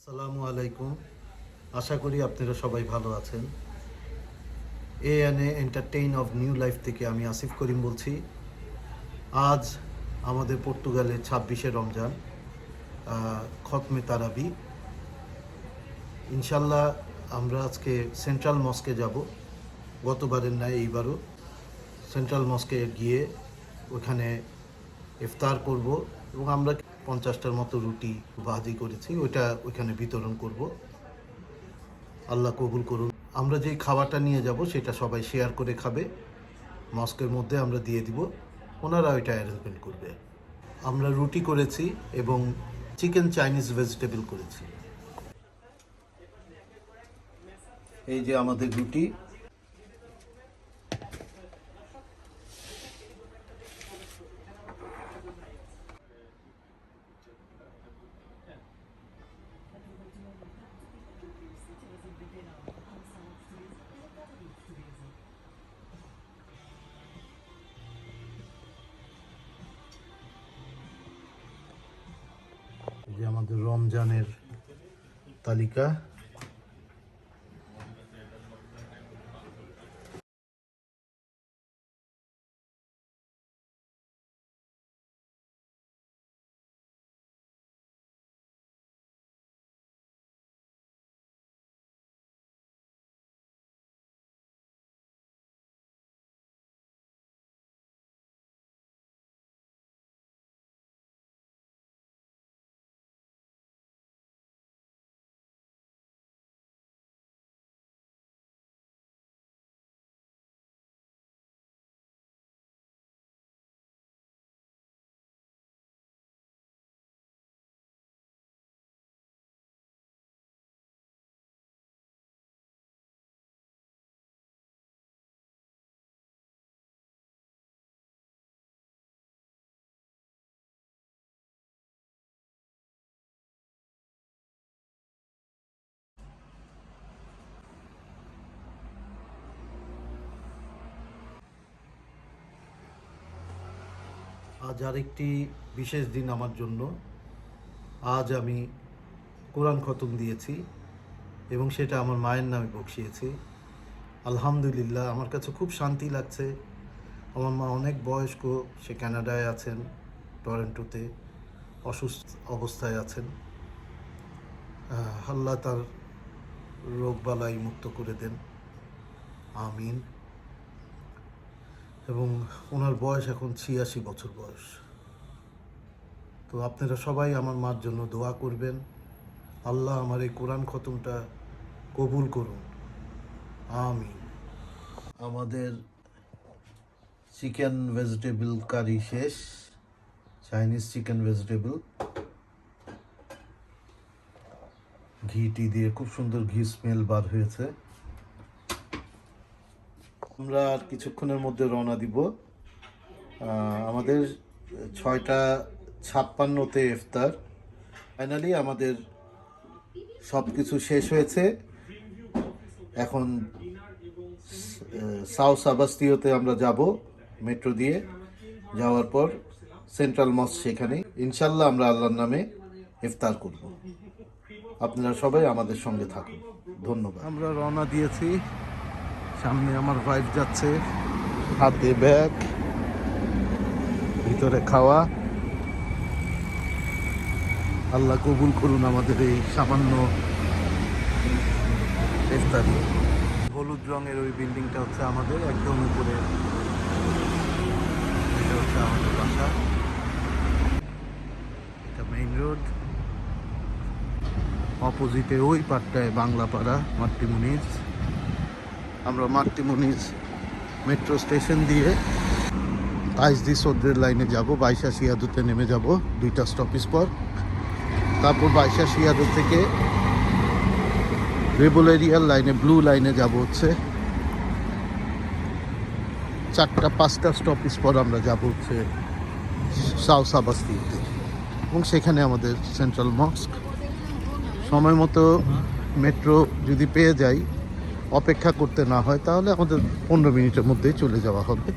আসসালামু আলাইকুম। আশা করি আপনারা সবাই ভালো আছেন। A N A entertain of new life থেকে আমি আসিফ করিম বলছি। আজ আমাদের পর্তুগালে ছাব্বিশে রমজান খতমে তারাবি। ইনশাল্লাহ আমরা আজকে সেন্ট্রাল মস্কে যাব। গতবারের ন্যায় এইবারও সেন্ট্রাল মস্কে গিয়ে ওখানে ইফতার করব এবং আমরা পঞ্চাশটার মতো রুটি ভাজি করেছি, ওইটা ওইখানে বিতরণ করব। আল্লাহ কবুল করুন। আমরা যেই খাবারটা নিয়ে যাব, সেটা সবাই শেয়ার করে খাবে। মস্কের মধ্যে আমরা দিয়ে দিব। ওনারা ওইটা অ্যারেঞ্জমেন্ট করবে। আমরা রুটি করেছি এবং চিকেন চাইনিজ ভেজিটেবল করেছি। এই যে আমাদের রুটি যে আমাদের রমজানের তালিকা। আজ আরেকটি বিশেষ দিন আমার জন্য। আজ আমি কোরআন খতম দিয়েছি এবং সেটা আমার মায়ের নামে বকশিয়েছি। আলহামদুলিল্লাহ, আমার কাছে খুব শান্তি লাগছে। আমার মা অনেক বয়স্ক, সে ক্যানাডায় আছেন, টরেন্টোতে অসুস্থ অবস্থায় আছেন। আল্লাহ তার রোগবালাই মুক্ত করে দেন। আমিন। এবং ওনার বয়স এখন ছিয়াশি বছর বয়স। তো আপনারা সবাই আমার মার জন্য দোয়া করবেন। আল্লাহ আমার এই কোরআন খতমটা কবুল করুন। আমি আমাদের চিকেন ভেজিটেবল কারি শেষ। Chinese chicken vegetable. ঘিটি দিয়ে খুব সুন্দর ঘি স্মেল বার হয়েছে। আমরা আর কিছুক্ষণের মধ্যে রওনা দিব। আমাদের ছয়টা ছাপ্পান্নতে ইফতার। ফাইনালি আমাদের সব কিছু শেষ হয়েছে। এখন সাউ সাবাস্তিওতে আমরা যাব মেট্রো দিয়ে। যাওয়ার পর সেন্ট্রাল মস সেখানে। ইনশাল্লাহ আমরা আল্লাহর নামে ইফতার করব। আপনারা সবাই আমাদের সঙ্গে থাকুন। ধন্যবাদ। আমরা রওনা দিয়েছি। সামনে আমার ওয়াইফ যাচ্ছে। হাতে ব্যাগ ভিতরে খাওয়া। আল্লাহ কবুল করুন আমাদের এই সামান্য ইফতারি। হলুদ রঙের ওই বিল্ডিংটা হচ্ছে আমাদের, একদম উপরে। এটা হচ্ছে আমাদের বাসা। এটা মেইন রোড অপোজিটে ওই পাটটায় বাংলা পাড়া মাতৃমুনিজ আমরা মাতৃমণিজ মেট্রো স্টেশন দিয়ে আইসদি সদ্রের লাইনে যাব, বাইশা শিয়াদুতে নেমে যাব, দুইটা স্টপেজ পর। তারপর বাইশা শিয়াদু থেকে রেবল এরিয়ার লাইনে ব্লু লাইনে যাব হচ্ছে। চারটা, পাঁচটা স্টপেজ পর আমরা যাব হচ্ছে সাউ সাবাস্তিতে এবং সেখানে আমাদের সেন্ট্রাল মস্ক সময় মতো মেট্রো যদি পেয়ে যাই অপেক্ষা করতে না হয়, তাহলে আমাদের পনেরো মিনিটের মধ্যেই চলে যাওয়া হবে।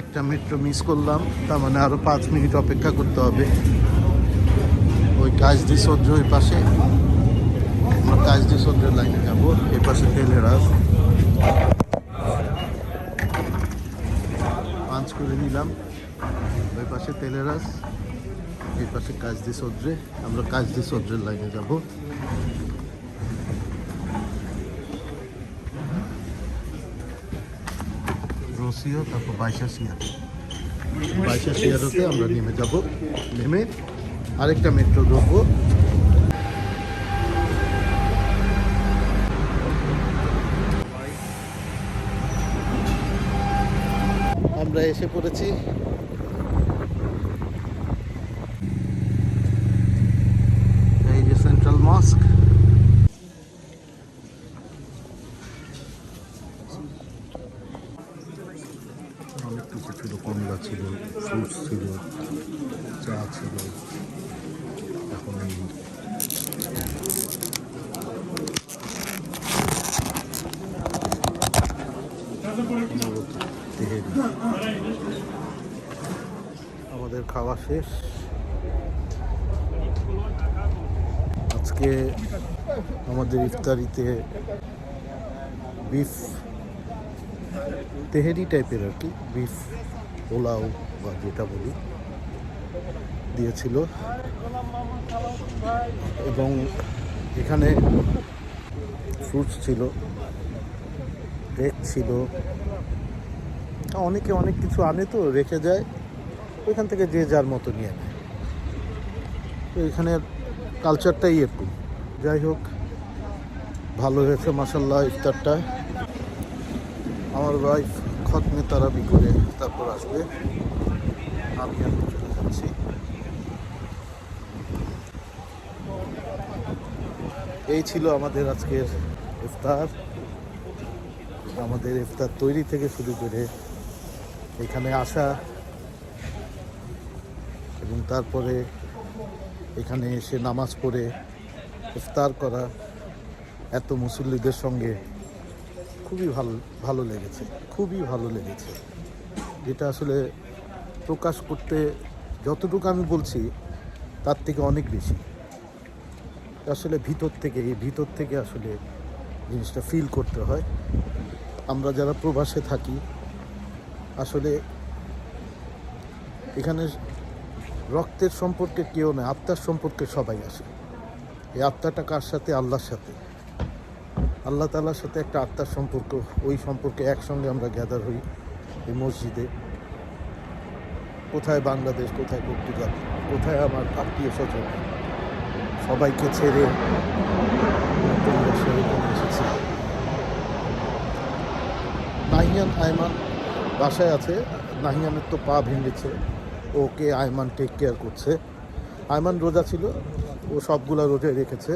একটা মেট্রো মিস করলাম, তার মানে আরও পাঁচ মিনিট অপেক্ষা করতে হবে। ওই কাজদি সহ্য ওই পাশে। আমরা কাজদি সহ্যের লাইনে যাব এই পাশে তেলেরাস পাঁচ করে নিলাম। ওই পাশে তেলেরাস এই পাশে কাজদি সহ্যে। আমরা কাজদি সহ্যের লাইনে যাব। রসিও, তারপর বাইশা শিয়ার বাইশা শিয়ারতে আমরা নেমে যাব। নেমে আরেকটা মেট্রো দ্রব্য আমরা এসে পড়েছি এই যে সেন্ট্রাল মস্ক অনেক কিছু ছিল কমলা ছিল ফ্রুটস ছিল, চা ছিল, এখন আমাদের খাওয়া শেষ। আজকে আমাদের ইফতারিতে বিফ তেহেরি টাইপের আর কি, বিফ, পোলাও বা যেটা বলি, দিয়েছিল। এবং এখানে ফ্রুটস ছিল রেক ছিল। অনেকে অনেক কিছু আনে তো, রেখে যায়। ওইখান থেকে যে যার মতো নিয়ে নেয়। তো এখানের কালচারটাই এরকম যাই হোক, ভালো হয়েছে মাসাল্লাহ ইফতারটা। আমার ওয়াইফ খতমে তারাবি করে তারপর আসবে। আমি এখন চলে যাচ্ছি। এই ছিল আমাদের আজকের ইফতার। আমাদের ইফতার তৈরি থেকে শুরু করে এখানে আসা এবং তারপরে এখানে এসে নামাজ পড়ে ইফতার করা। এত মুসল্লিদের সঙ্গে খুবই ভালো ভালো লেগেছে, খুবই ভালো লেগেছে। যেটা আসলে প্রকাশ করতে যতটুকু আমি বলছি, তার থেকে অনেক বেশি। আসলে ভিতর থেকে, এই ভিতর থেকে আসলে জিনিসটা ফিল করতে হয়। আমরা যারা প্রবাসে থাকি, আসলে এখানে রক্তের সম্পর্কে কেউ নেই আত্মার সম্পর্কে সবাই আসে। এই আত্মাটা কার সাথে? আল্লাহর সাথে। আল্লাহ তালার সাথে একটা আত্মার সম্পর্ক, ওই সম্পর্কে একসঙ্গে আমরা গ্যাদার হই এই মসজিদে। কোথায় বাংলাদেশ, কোথায় পর্তুগাল, কোথায় আমার আত্মীয় স্বজন? সবাইকে ছেড়ে এসেছি। নাহিয়ান আয়মান বাসায় আছে। নাহিয়ানের তো পা ভেঙেছে। ওকে আয়মান টেক কেয়ার করছে। আয়মান রোজা ছিল, ও সবগুলা রোজায় রেখেছে।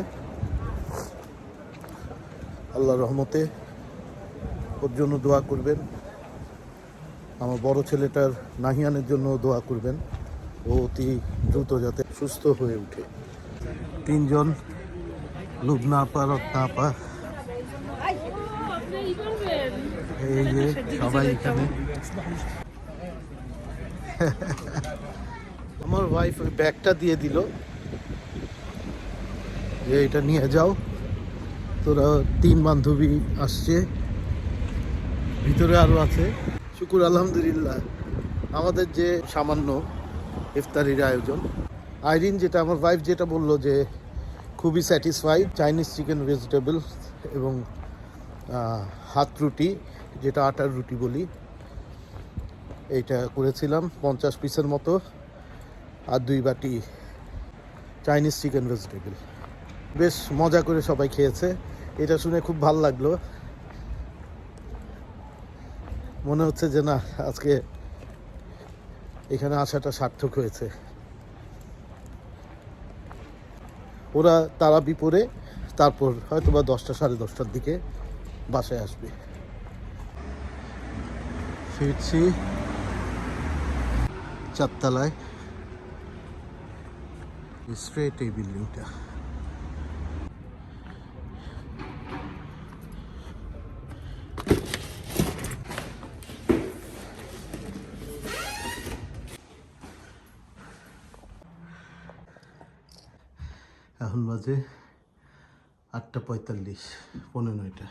আল্লাহ রহমতে ওর জন্য দোয়া করবেন। আমার বড় ছেলেটার নাহিয়ানের জন্য দোয়া করবেন। ও অতি দ্রুত যাতে সুস্থ হয়ে ওঠে তিনজন লুবনা আপা রত্না আপা এই যে সবাই এখানে। আমার ওয়াইফ ওই ব্যাগটা দিয়ে দিল। যে এটা নিয়ে যাও। তোরা তিন বান্ধবী আসছে। ভিতরে আরও আছে। শুকুর আলহামদুলিল্লাহ। আমাদের যে সামান্য ইফতারির আয়োজন, আইরিন যেটা, আমার ওয়াইফ যেটা বলল যে খুবই স্যাটিসফাইড চাইনিজ চিকেন ভেজিটেবল এবং হাত রুটি, যেটা আটার রুটি বলি, এইটা করেছিলাম, পঞ্চাশ পিসের মতো, আর দুই বাটি চাইনিজ চিকেন ভেজিটেবল বেশ মজা করে সবাই খেয়েছে। এটা শুনে খুব ভালো লাগল। মনে হচ্ছে যে না, আজকে এখানে আসাটা সার্থক হয়েছে। ওরা তারাবি পরে তারপর হয়তো বা দশটা সাড়ে দশটার দিকে বাসায় আসবে। ফিরছি চারতলায়। স্ট্রেট এই বিল্ডিংটা এখন বাজে আটটা পঁয়তাল্লিশ পনেরো নয়টা।